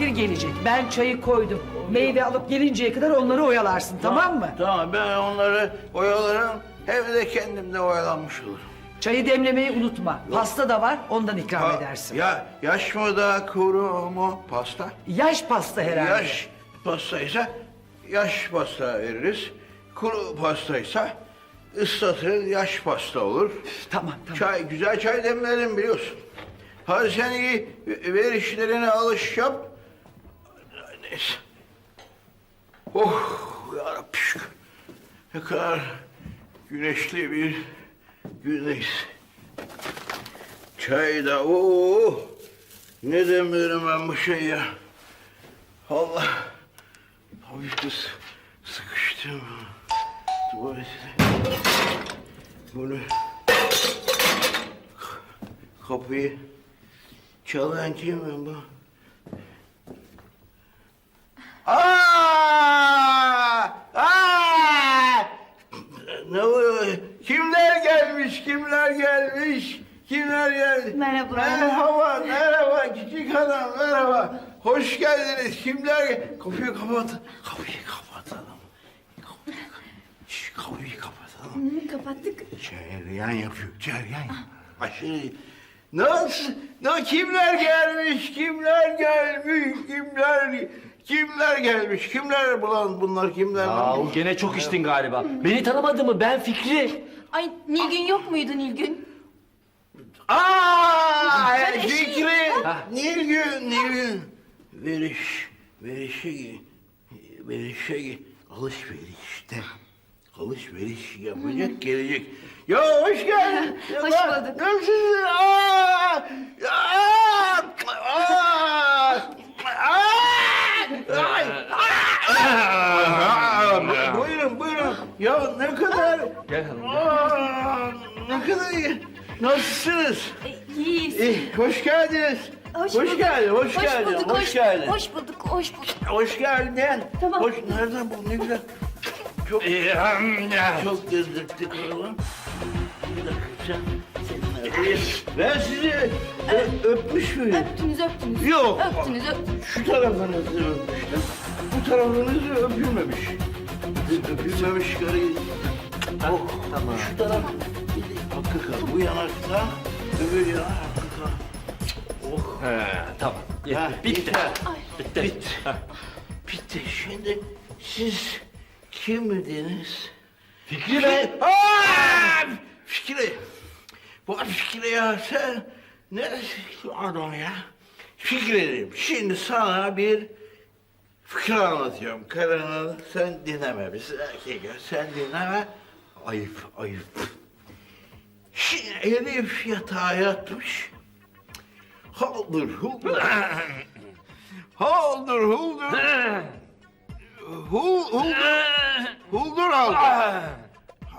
misafir gelecek. Ben çayı koydum. Meyve alıp gelinceye kadar onları oyalarsın tamam mı? Tamam ben onları oyalarım. Hem de kendim de oyalanmış olurum. Çayı demlemeyi unutma. Pasta da var ondan ikram Ha, edersin. Ya yaş mı da kuru mu pasta? Yaş pasta herhalde. Yaş pastaysa yaş pasta veririz. Kuru pastaysa ıslatırız yaş pasta olur. Tamam tamam. Çay, güzel çay demlerim biliyorsun. Hadi sen iyi ver işlerine alış yap. Neyse. Oh yarabbim şükür. Ne kadar güneşli bir gündeyiz. Çay da ooo. Ne demlerim ben bu şey ya. Allah. Hafif kız sıkıştım. Tuvalete. Bunu kapıyı çalan kim ben bu? Aa! Aa! Ne oluyor? Kimler gelmiş? Kimler gelmiş? Kimler geldi? Merhaba. Merhaba, merhaba küçük hanım, merhaba. Hoş geldiniz. Kimler gel- Kapıyı kapatın. Kapıyı kapatalım. Kapıyı, Şş, kapıyı kapatalım. Hı, kapattık. Ceryan yapıyor, ceryan. Aşırı. Nasıl? Ne kimler gelmiş? Kimler gelmiş? Kimler? Kimler gelmiş? Kimler bulan bunlar kimler? Aa, o gene çok içtin galiba. Beni tanımadı mı? Ben Fikri. Ay Nilgün yok muydu Nilgün? Aa, eşi- Fikri. Nilgün, Nilgün. Veriş, verişe, verişe, alışverişte. Alışveriş yapacak, gelecek. Ya hoş geldin. Hoş bulduk. Nasılsın? Aa! Aa! Ay! Aa! Buyurun, buyurun. Ya ne kadar... Gel hanım. Aa, ne kadar iyi. Nasılsınız? E, iyiyiz. İyi, hoş geldiniz. Hoş, hoş bulduk. geldin, hoş, geldin, bulduk, hoş, geldin. Hoş bulduk, hoş bulduk. Hoş geldin. Tamam. Hoş, nereden bu ne güzel. Çok, çok gezdirdik oğlum. Bir dakika sen, sen? Ben sizi ö- öpmüş müyüm? Öptünüz, öptünüz. Yok. Öptünüz, öptünüz. Şu tarafınızı öpmüştüm. Bu tarafınızı öpülmemiş. Öpülmemiş karıyı. Oh, tamam. Şu taraf hakkı kal. Bu yanakta, öbür yanak hakkı kal. Oh. He, tamam. Yetti. Ha, Bitti. yeter. Bitti. Bitti. Bitti. Şimdi siz kimdiniz? Fikri ben. Aa! Fikri. Ya sen ne adam ya? Fikri'yim. Şimdi sana bir fikir anlatıyorum. Karını sen dinleme. Biz erkek sen dinleme. Ayıp, ayıp. Şimdi herif yatağa yatmış. Haldır huldur. Haldır huldur. Hul, huldur. Huldur haldır.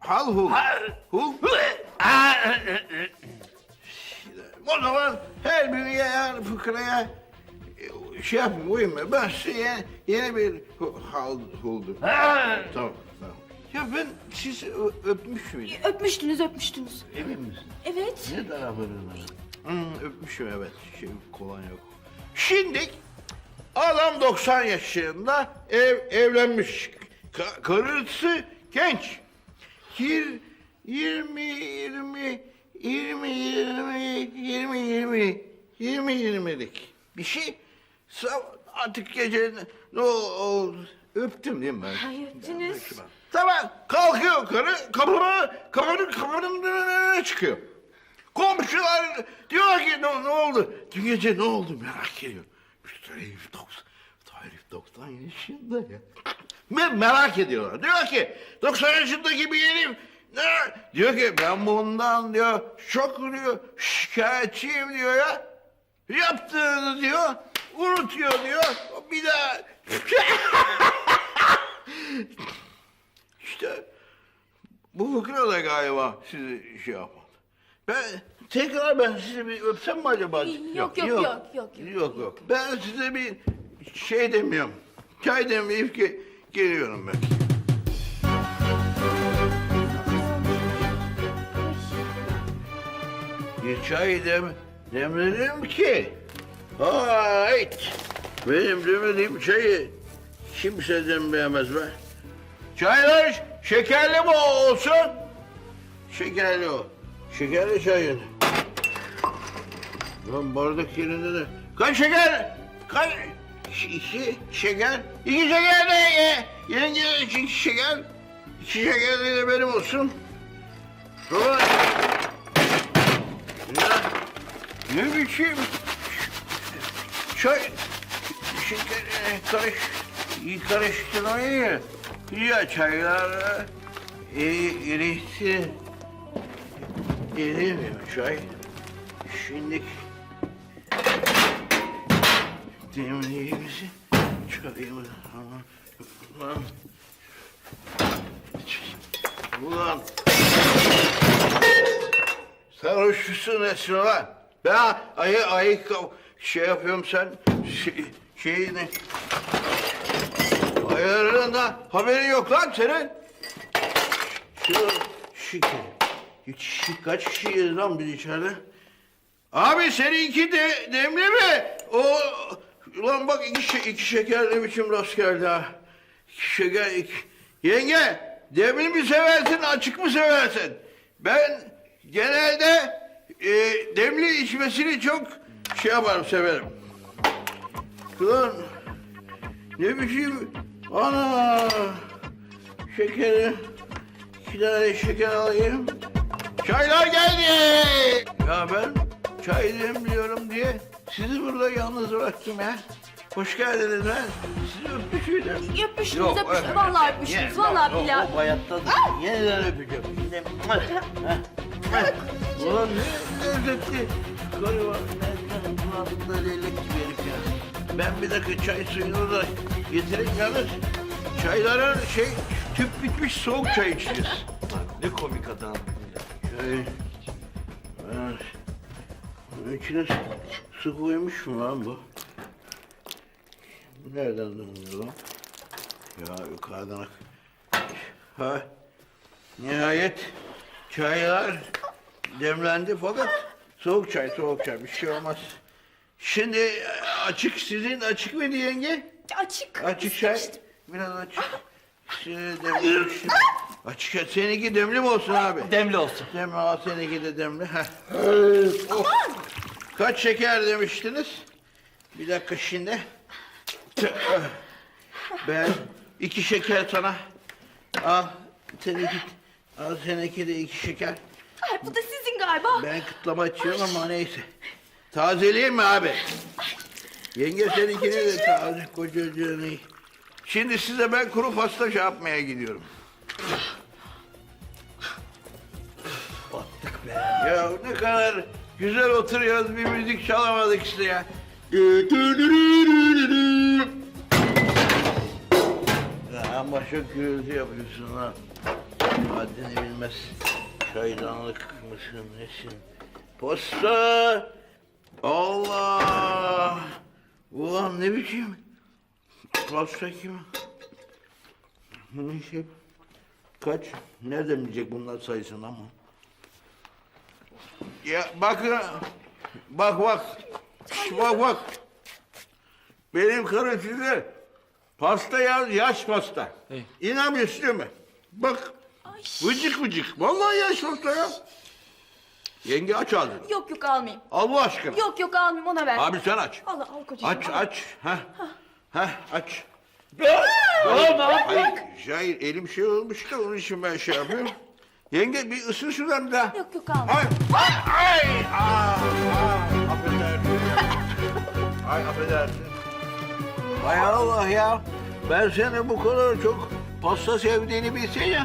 Hal hul. Hul. O zaman her birine yani fıkraya e, şey yapayım uyum. Ben size yeni, yeni bir hal huldum. Tamam, tamam. Ya ben sizi ö- öpmüş müydüm? Öpmüştünüz, öpmüştünüz. Emin misin? Evet. Ne tarafını? Hmm, öpmüşüm evet. Şey kolay yok. Şimdi adam 90 yaşında ev evlenmiş. Ka- karısı genç. Yir, 20 20 20 20 20 20 20 20'lik bir şey. Sa- Artık gece ne oldu? Öptüm değil mi ben? Ay öptünüz. Tamam kalkıyor karı kapının kapının kapının önüne çıkıyor. Komşular diyor ki ne, ne oldu? Dün gece ne oldu merak ediyor. İşte herif 90, herif 90 yaşında ya. Ben merak ediyorlar. Diyor ki 90 yaşındaki bir herif ne? Diyor ki ben bundan diyor çok diyor şikayetçiyim diyor ya. Yaptığını diyor unutuyor diyor. Bir daha İşte bu fıkra da galiba sizi şey yapmadı. Ben tekrar ben sizi bir öpsem mi acaba? Yok, yok, yok, yok, yok. Yok yok. Ben size bir şey demiyorum. Çay demleyip ki geliyorum ben. Çay dem demlerim ki. Hayt. Benim demediğim çayı kimse demleyemez be. Çaylar şekerli mi olsun? Şekerli o. Şekerli çayın. Lan bardak yerinde de. Kaç şeker? Kaç? İki şeker. İki şeker de ye. Yenge iki şeker. İki şeker de benim olsun. Sonra... Ya, ne biçim? Çay... Şeker e, karış... karıştırmayı. Ya çaylar... E, erisi... Erimiyor çay. Şimdi... Demliğimizi çayımı... Ulan... Ulan... Sarhoş musun Esra lan? Ben ayı ayı şey yapıyorum sen şey, şeyini... Ayarında haberi yok lan senin. Şu şeker. Hiç, kaç kişiyiz lan biz içeride? Abi seninki de demli mi? O ulan bak iki, iki şeker ne biçim rast geldi ha. İki şeker iki. Yenge demli mi seversin açık mı seversin? Ben genelde e, demli içmesini çok şey yaparım severim. Ulan ne biçim ana şekeri iki tane şeker alayım. Çaylar geldi. Ya ben çay demliyorum diye sizi burada yalnız bıraktım ya. Hoş geldiniz ben. Sizi öpüşüydüm. Öpüştünüz Yok, öpüştünüz. öpme. Vallahi öpüştünüz. Ye- Vallahi yok, billahi. O hayatta yeniden öpeceğim. Yine... Ulan ne Karı var. Nereden kulağında leylek gibi herif ya. Ben bir dakika çay suyunu da getireyim yalnız. Çayların şey tüp bitmiş soğuk çay içeceğiz. Ne komik adam. Çay... Ha, bunun içine su, koymuş mu lan bu? Nereden lan? Ya yukarıdan. Ha, nihayet çaylar demlendi fakat soğuk çay, soğuk çay bir şey olmaz. Şimdi e, açık sizin açık mıydı yenge? Açık. Açık çay. Biraz açık. Şimdi demli. Açık çay. Seninki demli mi olsun abi? Demli olsun. Demli al seninki de demli. Heh. Oh. Kaç şeker demiştiniz? Bir dakika şimdi. Ben iki şeker sana. Al seninki. Al seninki de iki şeker. Ay bu da sizin galiba. Ben kıtlama içiyorum ama neyse. Tazeleyeyim mi abi? Yenge seninkini de taze kocacığını. Şimdi size ben kuru pasta şey yapmaya gidiyorum. Battık be. Ya ne kadar güzel oturuyoruz bir müzik çalamadık işte ya. Ya ama çok gürültü yapıyorsun ha. Haddini bilmez. Çaydanlık mısın nesin? Posta! Allah! Ulan ne biçim? Posta kim? Bu ne şey? Kaç? Nereden bilecek bunlar sayısını ama? Ya bak bak, Şş, bak bak. Benim karı size pasta yaz, yaş pasta. İnanmıyorsun değil mi? Bak, vıcık vıcık. Vallahi yaş pasta ya. Yenge aç ağzını. Yok yok almayayım. Allah aşkına. Yok yok almayayım ona ver. Abi sen aç. Allah al kocacığım. Aç, al. aç. Heh, heh, aç. Oğlum? Hayır, hayır, elim şey olmuş da onun için ben şey yapıyorum. Yenge bir ısır şuradan daha. Yok yok almayayım. Ay, ay, ay, aa, aa, affedersin. Ay, affedersin. Hay Allah ya. Ben seni bu kadar çok pasta sevdiğini bilseydim.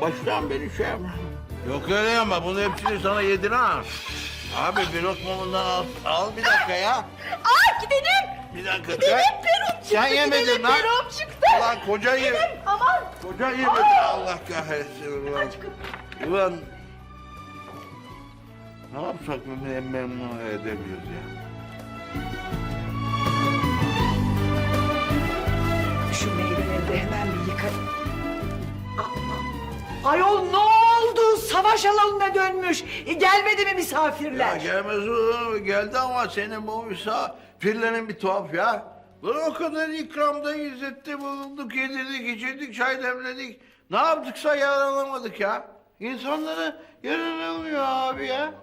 Baştan beri şey yapma. Yok öyle ama bunu hepsini sana yedin ha. Abi bir lokma bundan al, al bir dakika ya. Aa gidelim. Bir dakika. Gidelim sen- perum çıktı. Sen yemedin gidelim, lan. Perum çıktı. Ulan koca ye. Gidelim, Aman. Koca yemedi Allah kahretsin ulan. Kapıyı. Ulan ne yapsak mem- memnun edemiyoruz ya. Şu meyveleri de hemen bir yıkayın. Aa, Ayol ne oldu? Savaş alanına dönmüş. E, gelmedi mi misafirler? Ya gelmez olur? Geldi ama senin bu misafirlerin bir tuhaf ya. Böyle o kadar ikramda izzetti bulunduk, yedirdik, içirdik, çay demledik. Ne yaptıksa yararlanamadık ya. İnsanları yararlanmıyor abi ya.